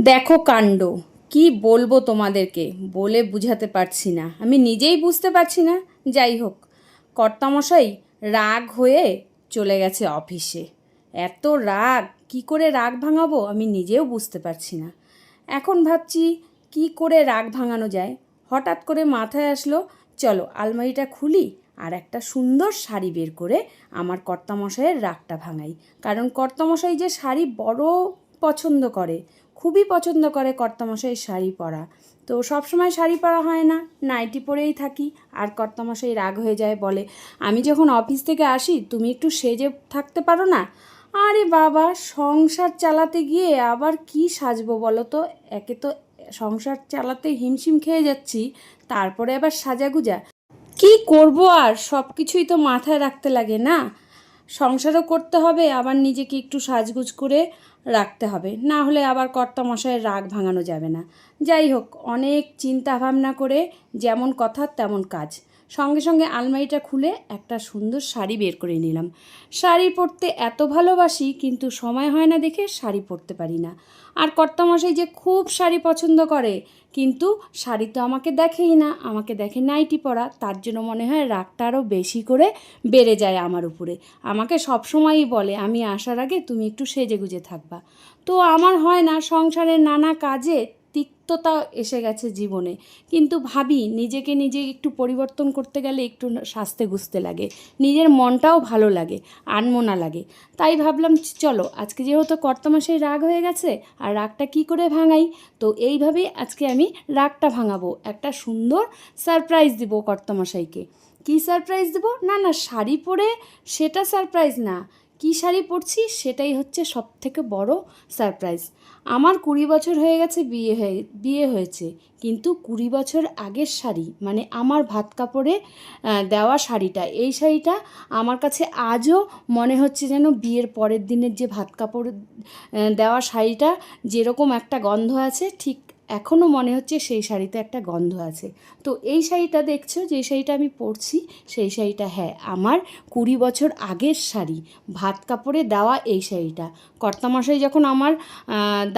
দেখো কাণ্ড। কি বলব তোমাদেরকে? বলে বুঝাতে পারছি না। আমি নিজেই বুঝতে পারছি না। যাই হোক, কর্তামশাই রাগ হয়ে চলে গেছে অফিসে। এত রাগ, কি করে রাগ ভাঙাবো? আমি নিজেও বুঝতে পারছি না। এখন ভাবছি, কি করে রাগ ভাঙানো যায়? হঠাৎ করে মাথায় আসলো, চলো আলমারিটা খুলি আর একটা সুন্দর শাড়ি বের করে আমার কর্তামশাইয়ের রাগটা ভাঙাই। কারণ কর্তামশাই যে শাড়ি বড় পছন্দ করে। খুবই পছন্দ করে কর্তামশাই শাড়ি পরা। তো সব সময় শাড়ি পরা হয় না, নাইটি পরেই থাকি আর কর্তামশাই রাগ হয়ে যায়, বলে, আমি যখন অফিস থেকে আসি, তুমি একটু সেজে থাকতে পারো না? আরে বাবা, সংসার চালাতে গিয়ে আবার কি সাজবো বলো তো? একে তো সংসার চালাতে হিমশিম খেয়ে যাচ্ছি, তারপরে আবার সাজাগুজা। কি করব আর? সব কিছুই তো মাথায় রাখতে লাগে না। সংসারও করতে হবে, আবার নিজেকে একটু সাজগুজ করে রাখতে হবে। না হলে আবার কর্তামশায়ের রাগ ভাঙানো যাবে না। যাই হোক, অনেক চিন্তা ভাবনা করে যেমন কথা তেমন কাজ। সঙ্গে সঙ্গে আলমারিটা খুলে একটা সুন্দর শাড়ি বের করে নিলাম। শাড়ি পরতে এত ভালোবাসি, কিন্তু সময় হয় না দেখে শাড়ি পরতে পারি না। আর কর্তামশাই যে খুব শাড়ি পছন্দ করে, কিন্তু শাড়ি তো আমাকে দেখেই না, আমাকে দেখে নাইটি পরা, তার জন্য মনে হয় রাগটা আরও বেশি করে বেড়ে যায় আমার উপরে। আমাকে সবসময়ই বলে, আমি আসার আগে তুমি একটু সেজে গুজে থাকবা। তো আমার হয় না সংসারের নানা কাজে তিক্ততা এসে গেছে জীবনে। কিন্তু ভাবি, নিজেকে নিজে একটু পরিবর্তন করতে গেলে একটু সাজতে গুজতে লাগে। নিজের মনটাও ভালো লাগে, আনমনা লাগে। তাই ভাবলাম চলো, আজকে যেহেতু কর্তমাসেই রাগ হয়ে গেছে, আর রাগটা কি করে ভাঙাই? তো এইভাবেই আজকে আমি রাগটা ভাঙাবো। একটা সুন্দর সারপ্রাইজ দিব কর্তমশাইকে কী সারপ্রাইজ দেবো? না না, শাড়ি পরে সেটা সারপ্রাইজ না। কী শাড়ি পরছি সেটাই হচ্ছে সব থেকে বড় সারপ্রাইজ আমার কুড়ি বছর হয়ে গেছে বিয়ে হয়ে, বিয়ে হয়েছে। কিন্তু কুড়ি বছর আগের শাড়ি মানে আমার ভাত কাপড়ে দেওয়া শাড়িটা, এই শাড়িটা আমার কাছে আজও মনে হচ্ছে যেন বিয়ের পরের দিনের যে ভাত কাপড় দেওয়া শাড়িটা, যেরকম একটা গন্ধ আছে, ঠিক এখনও মনে হচ্ছে সেই শাড়িতে একটা গন্ধ আছে। তো এই শাড়িটা দেখছ? যে শাড়িটা আমি পরছি, সেই শাড়িটা হ্যাঁ আমার কুড়ি বছর আগের শাড়ি। ভাত কাপড়ে দেওয়া এই শাড়িটা। কর্তামশাই যখন আমার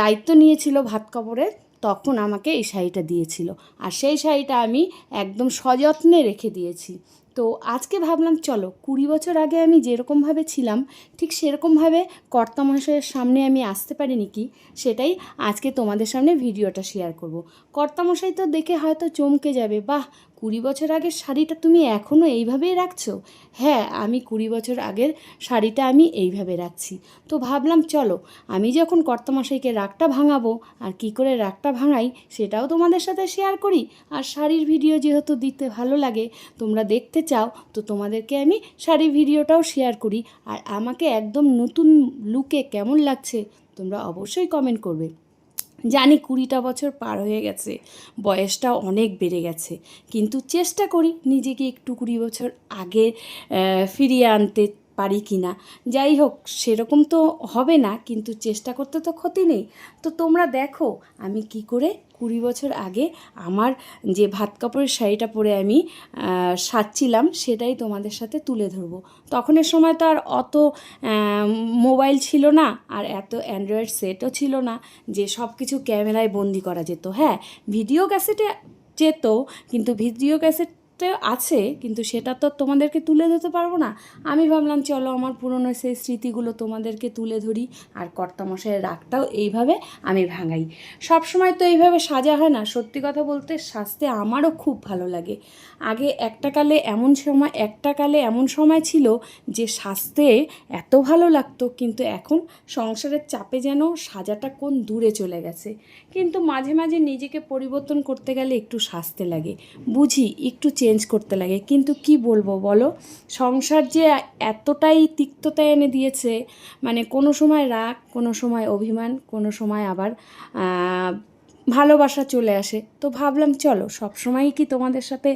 দায়িত্ব নিয়েছিল ভাত কাপড়ের তখন আমাকে এই শাড়িটা দিয়েছিল। আর সেই শাড়িটা আমি একদম সযত্নে রেখে দিয়েছি। তো আজকে ভাবলাম, চলো, কুড়ি বছর আগে আমি যেরকমভাবে ছিলাম, ঠিক সেরকমভাবে কর্তামশাইয়ের সামনে আমি আসতে পারিনি কি, সেটাই আজকে তোমাদের সামনে ভিডিওটা শেয়ার করব। কর্তামশাই তো দেখে হয়তো চমকে যাবে, বাহ কুড়ি বছর আগের শাড়িটা তুমি এখনও এইভাবেই রাখছো? হ্যাঁ আমি কুড়ি বছর আগের শাড়িটা আমি এইভাবে রাখছি। তো ভাবলাম, চলো, আমি যখন কর্তামশাইকে রাগটা ভাঙাবো আর কি করে রাগটা ভাঙাই সেটাও তোমাদের সাথে শেয়ার করি। আর শাড়ির ভিডিও যেহেতু দিতে ভালো লাগে, তোমরা দেখতে চাও, তো তোমাদেরকে আমি শাড়ির ভিডিওটাও শেয়ার করি। আর আমাকে একদম নতুন লুকে কেমন লাগছে, তোমরা অবশ্যই কমেন্ট করবে। জানি কুড়িটা বছর পার হয়ে গেছে, বয়সটা অনেক বেড়ে গেছে, কিন্তু চেষ্টা করি নিজেকে একটু কুড়ি বছর আগে ফিরিয়ে আনতে পারি কি না যাই হোক, সেরকম তো হবে না, কিন্তু চেষ্টা করতে তো ক্ষতি নেই। তো তোমরা দেখো আমি কি করে কুড়ি বছর আগে আমার যে ভাত কাপড়ের শাড়িটা পরে আমি সাজছিলাম সেটাই তোমাদের সাথে তুলে ধরবো। তখনের সময় তো আর অত মোবাইল ছিল না আর এত অ্যান্ড্রয়েড সেটও ছিল না যে সব কিছু ক্যামেরায় বন্দি করা যেত। হ্যাঁ ভিডিও ক্যাসেটে যেত, কিন্তু ভিডিও ক্যাসেট আছে, কিন্তু সেটা তো তোমাদেরকে তুলে ধরতে পারব না। আমি ভাবলাম, চলো আমার পুরনো সেই স্মৃতিগুলো তোমাদেরকে তুলে ধরি, আর কর্তামশাইয়ের রাগটাও এইভাবে আমি ভাঙাই। সব সময় তো এইভাবে সাজা হয় না, সত্যি কথা বলতে সাজতে আমারও খুব ভালো লাগে। আগে একটা কালে এমন সময়, একটা কালে এমন সময় ছিল যে সাজতে এত ভালো লাগতো, কিন্তু এখন সংসারের চাপে যেন সাজাটা কোন দূরে চলে গেছে। কিন্তু মাঝে মাঝে নিজেকে পরিবর্তন করতে গেলে একটু সাজতে লাগে। বুঝি, একটু চেঞ্জ করতে লাগে। কিন্তু কি বলব বলো? সংসার যে এতটাই তিক্ততা এনে দিয়েছে মানে কোনো সময় রাগ, কোনো সময় অভিমান, কোনো সময় আবার ভালোবাসা চলে আসে। তো ভাবলাম চলো সব সময়ই কি তোমাদের সাথে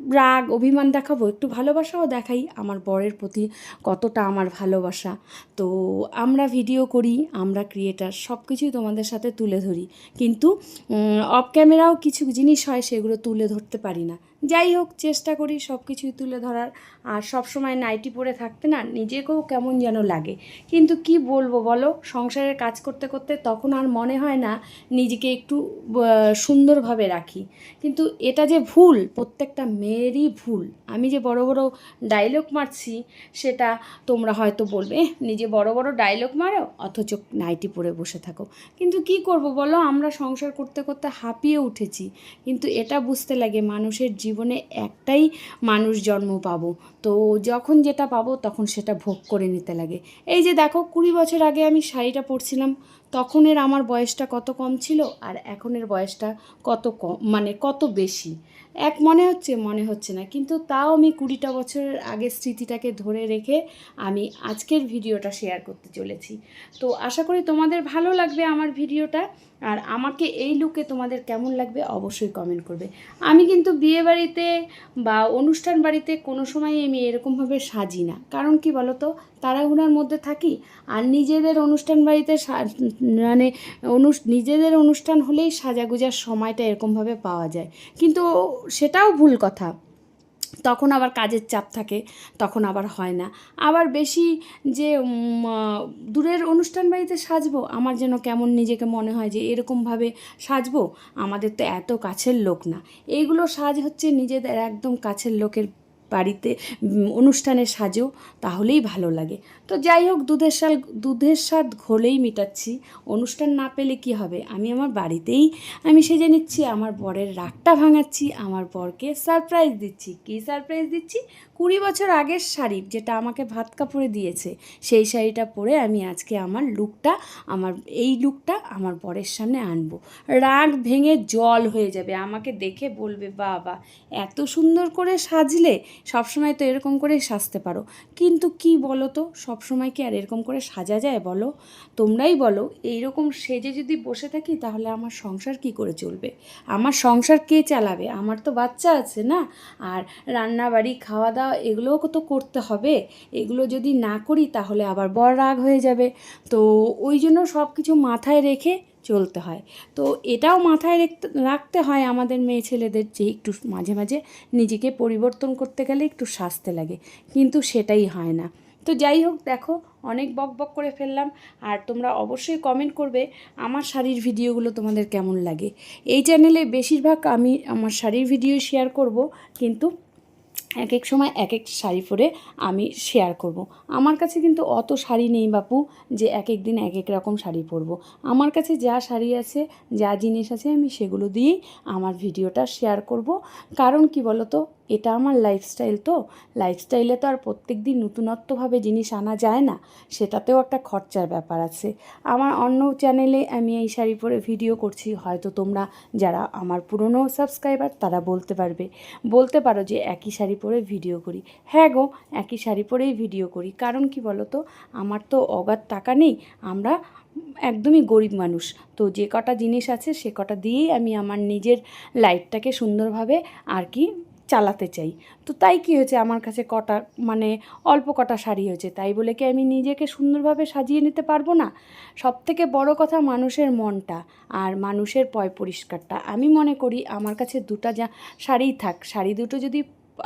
রাগ, অভিমান দেখাবো, একটু ভালোবাসাও দেখাই। আমার বরের প্রতি কতটা আমার ভালোবাসা। তো আমরা ভিডিও করি, আমরা ক্রিয়েটার সব কিছুই তোমাদের সাথে তুলে ধরি। কিন্তু অফ ক্যামেরাও কিছু জিনিস হয়, সেগুলো তুলে ধরতে পারি না। যাই হোক, চেষ্টা করি সব কিছুই তুলে ধরার। আর সব সময় নাইটি পরে থাকতে না, নিজেকেও কেমন যেন লাগে। কিন্তু কি বলব বলো, সংসারের কাজ করতে করতে তখন আর মনে হয় না নিজেকে একটু সুন্দরভাবে রাখি। কিন্তু এটা যে ভুল, প্রত্যেকটা মেয়েরই ভুল। আমি যে বড় বড় ডায়লগ মারছি, সেটা তোমরা হয়তো বলবে নিজে বড় বড় ডায়লগ মারো, অথচ নাইটি পরে বসে থাকো। কিন্তু কি করব বলো, আমরা সংসার করতে করতে হাঁপিয়ে উঠেছি। কিন্তু এটা বুঝতে লাগে মানুষের জীবনে একটাই মানুষ জন্ম পাবো। তো যখন যেটা পাবো তখন সেটা ভোগ করে নিতে লাগে। এই যে দেখো, কুড়ি বছর আগে আমি শাড়িটা পরছিলাম। তখনের আমার বয়সটা কত কম ছিল আর এখনের বয়সটা কত কম মানে কত বেশি? এক মনে হচ্ছে মনে হচ্ছে না। কিন্তু তাও আমি কুড়িটা বছরের আগের স্মৃতিটাকে ধরে রেখে আমি আজকের ভিডিওটা শেয়ার করতে চলেছি। তো আশা করি তোমাদের ভালো লাগবে আমার ভিডিওটা। আর আমাকে এই লুকে তোমাদের কেমন লাগবে অবশ্যই কমেন্ট করবে। আমি কিন্তু বিয়ে বাড়িতে বা অনুষ্ঠান বাড়িতে কোনো সময় আমি এরকমভাবে সাজি না। কারণ কি বলো তো তাড়াহুড়ার মধ্যে থাকি আর নিজেদের অনুষ্ঠান বাড়িতে মানে অনু নিজেদের অনুষ্ঠান হলেই সাজাগুজার সময়টা এরকমভাবে পাওয়া যায়। কিন্তু সেটাও ভুল কথা। তখন আবার কাজের চাপ থাকে, তখন আবার হয় না। আবার বেশি যে দূরের অনুষ্ঠান বাড়িতে সাজবো, আমার যেন কেমন নিজেকে মনে হয় যে, এরকমভাবে সাজবো, আমাদের তো এত কাছের লোক না। এইগুলো সাজ হচ্ছে নিজেদের একদম কাছের লোকের বাড়িতে অনুষ্ঠানে সাজো তাহলেই ভালো লাগে। তো যাই হোক, দুধের সাল দুধের স্বাদ ঘোলেই মিটাচ্ছি। অনুষ্ঠান না পেলে কি হবে? আমি আমার বাড়িতেই আমি সেজে নিচ্ছি, আমার বরের রাগটা ভাঙাচ্ছি, আমার বরকে সারপ্রাইজ দিচ্ছি। কী সারপ্রাইজ দিচ্ছি? কুড়ি বছর আগের শাড়ি যেটা আমাকে ভাত কাপড়ে দিয়েছে, সেই শাড়িটা পরে আমি আজকে আমার লুকটা, আমার এই লুকটা আমার বরের সামনে আনব। রাগ ভেঙে জল হয়ে যাবে, আমাকে দেখে বলবে, বাবা, এত সুন্দর করে সাজলে সবসময় তো এরকম করে সাজতে পারো। কিন্তু কি বলো তো সবসময় কি আর এরকম করে সাজা যায় বলো? তোমরাই বলো, এইরকম সেজে যদি বসে থাকি তাহলে আমার সংসার কি করে চলবে? আমার সংসার কে চালাবে? আমার তো বাচ্চা আছে না? আর রান্না বাড়ি খাওয়া দাওয়া এগুলোও তো করতে হবে? এগুলো যদি না করি তাহলে আবার বড় রাগ হয়ে যাবে। তো ওই জন্য সব কিছু মাথায় রেখে চলতে হয়। তো এটাও মাথায় রাখতে হয় আমাদের মেয়ে ছেলেদের যে একটু মাঝে মাঝে নিজেকে পরিবর্তন করতে গেলে একটু সাজতে লাগে। কিন্তু সেটাই হয় না। তো যাই হোক, দেখো, অনেক বক বক করে ফেললাম। আর তোমরা অবশ্যই কমেন্ট করবে আমার শাড়ির ভিডিওগুলো তোমাদের কেমন লাগে। এই চ্যানেলে বেশিরভাগ আমি আমার শাড়ির ভিডিও শেয়ার করব। কিন্তু এক এক সময় এক এক শাড়ি পরে আমি শেয়ার করব। আমার কাছে কিন্তু অত শাড়ি নেই বাপু, যে এক এক দিন এক এক রকম শাড়ি পরবো আমার কাছে যা শাড়ি আছে, যা জিনিস আছে, আমি সেগুলো দিয়েই আমার ভিডিওটা শেয়ার করব কারণ কি বলতো এটা আমার লাইফস্টাইল তো। লাইফস্টাইলে তো আর প্রত্যেক দিন নতুনত্বভাবে জিনিস আনা যায় না। সেটাতেও একটা খরচার ব্যাপার আছে। আমার অন্য চ্যানেলে আমি এই শাড়ি পরে ভিডিও করছি। হয়তো তোমরা যারা আমার পুরনো সাবস্ক্রাইবার তারা বলতে পারবে। বলতে পারো যে একই শাড়ি পরে ভিডিও করি। হ্যাঁ গো, একই শাড়ি পরেই ভিডিও করি। কারণ কি বলো তো আমার তো অগাধ টাকা নেই। আমরা একদমই গরিব মানুষ। তো যে কটা জিনিস আছে সে কটা দিয়েই আমি আমার নিজের লাইফটাকে সুন্দরভাবে আর কি চালাতে চাই। তো তাই কি হয়েছে? আমার কাছে কটা মানে অল্প কটা শাড়ি হয়েছে। তাই বলে কি আমি নিজেকে সুন্দরভাবে সাজিয়ে নিতে পারব না? সব থেকে বড়ো কথা মানুষের মনটা আর মানুষের পয় পরিষ্কারটা। আমি মনে করি আমার কাছে দুটা যা শাড়ি থাক, শাড়ি দুটো যদি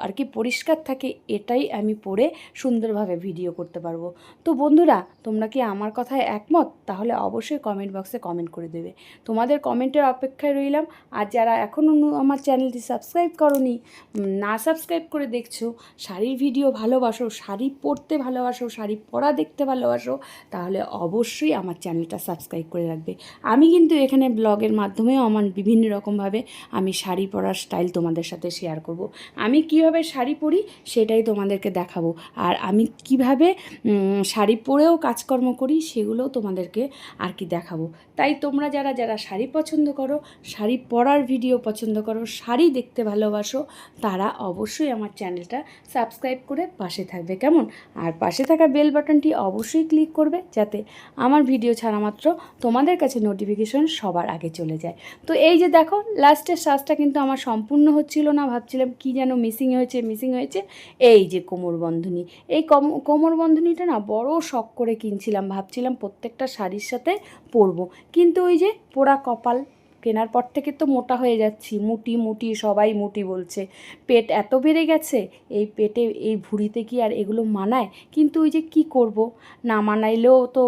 আর কি পরিষ্কার থাকে এটাই আমি পরে সুন্দরভাবে ভিডিও করতে পারব। তো বন্ধুরা, তোমরা কি আমার কথায় একমত? তাহলে অবশ্যই কমেন্ট বক্সে কমেন্ট করে দেবে। তোমাদের কমেন্টের অপেক্ষায় রইলাম। আর যারা এখনও আমার চ্যানেলটি সাবস্ক্রাইব করনি না সাবস্ক্রাইব করে দেখছ, শাড়ির ভিডিও ভালোবাসো, শাড়ি পরতে ভালোবাসো, শাড়ি পরা দেখতে ভালোবাসো, তাহলে অবশ্যই আমার চ্যানেলটা সাবস্ক্রাইব করে রাখবে। আমি কিন্তু এখানে ব্লগের মাধ্যমেও আমার বিভিন্ন রকমভাবে আমি শাড়ি পরার স্টাইল তোমাদের সাথে শেয়ার করব। আমি কি কীভাবে শাড়ি পরি সেটাই তোমাদেরকে দেখাবো। আর আমি কীভাবে শাড়ি পরেও কাজকর্ম করি সেগুলোও তোমাদেরকে আর কি দেখাবো। তাই তোমরা যারা যারা শাড়ি পছন্দ করো, শাড়ি পরার ভিডিও পছন্দ করো, শাড়ি দেখতে ভালোবাসো, তারা অবশ্যই আমার চ্যানেলটা সাবস্ক্রাইব করে পাশে থাকবে। কেমন? আর পাশে থাকা বেল বাটনটি অবশ্যই ক্লিক করবে যাতে আমার ভিডিও ছাড়া মাত্র তোমাদের কাছে নোটিফিকেশন সবার আগে চলে যায়। তো এই যে দেখো, লাস্টের সাজটা কিন্তু আমার সম্পূর্ণ হচ্ছিল না, ভাবছিলাম কি যেন মিসিং হয়েছে মিসিং হয়েছে, এই যে কোমর বন্ধনী। এই কম, কোমর বন্ধনীটা না বড় শখ করে কিনছিলাম, ভাবছিলাম প্রত্যেকটা শাড়ির সাথে পরবো। কিন্তু ওই যে পোড়া কপাল কেনার পর থেকে তো মোটা হয়ে যাচ্ছি, মুটি মুটি, সবাই মুটি বলছে। পেট এত বেড়ে গেছে, এই পেটে, এই ভুঁড়িতে কি আর এগুলো মানায়? কিন্তু ওই যে কি করব? না মানাইলেও তো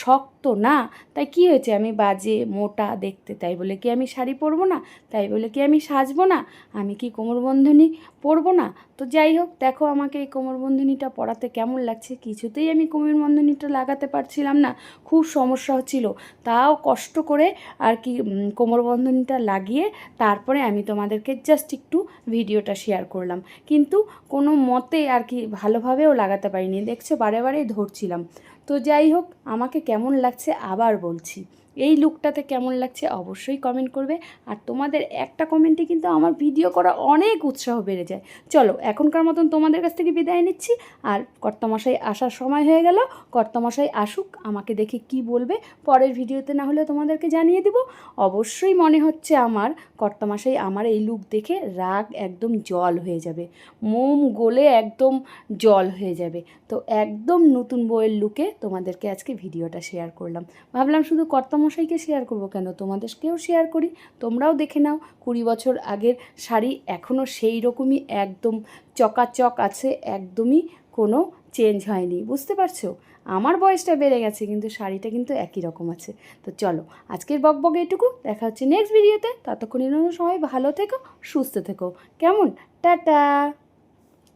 শক্ত না, তাই কি হয়েছে? আমি বাজে, মোটা দেখতে, তাই বলে কি আমি শাড়ি পরবো না? তাই বলে কি আমি সাজবো না? আমি কি কোমরবন্ধনী পরবো না? তো যাই হোক, দেখো আমাকে এই কোমরবন্ধনীটা পরাতে কেমন লাগছে। কিছুতেই আমি কোমরবন্ধনীটা লাগাতে পারছিলাম না, খুব সমস্যা হচ্ছিল। তাও কষ্ট করে আর কি কোমরবন্ধনীটা লাগিয়ে তারপরে আমি তোমাদেরকে জাস্ট একটু ভিডিওটা শেয়ার করলাম। কিন্তু কোনো মতে আর কি ভালোভাবেও লাগাতে পারিনি। দেখছ বারে বারেই ধরছিলাম। তো যাই হোক আমাকে কেমন লাগছে আবার বলছি। এই লুকটাতে কেমন লাগছে অবশ্যই কমেন্ট করবে। আর তোমাদের একটা কমেন্টে কিন্তু আমার ভিডিও করা অনেক উৎসাহ বেড়ে যায়। চলো, এখনকার মতন তোমাদের কাছ থেকে বিদায় নিচ্ছি। আর কর্তামশাই আসার সময় হয়ে গেল। কর্তামশাই আসুক, আমাকে দেখে কি বলবে। পরের ভিডিওতে না হলে তোমাদেরকে জানিয়ে দিব। অবশ্যই মনে হচ্ছে আমার কর্তামশাই আমার এই লুক দেখে রাগ একদম জল হয়ে যাবে। মোম গলে একদম জল হয়ে যাবে। তো একদম নতুন বইয়ের লুকে তোমাদেরকে আজকে ভিডিওটা শেয়ার করলাম। ভাবলাম শুধু কর্তামশাইকে শেয়ার করব কেন? তোমাদেরকেও শেয়ার করি, তোমরাও দেখে নাও, কুড়ি বছর আগের শাড়ি এখনও সেই রকমই একদম চকাচক আছে, একদমই কোনো চেঞ্জ হয়নি, বুঝতে পারছ? আমার বয়সটা বেড়ে গেছে, কিন্তু শাড়িটা কিন্তু একই রকম আছে। তো চলো, আজকের বক বক এটুকু, দেখা হচ্ছে নেক্সট ভিডিওতে ততক্ষণ সবাই ভালো থেকো, সুস্থ থেকো, কেমন? টাটা!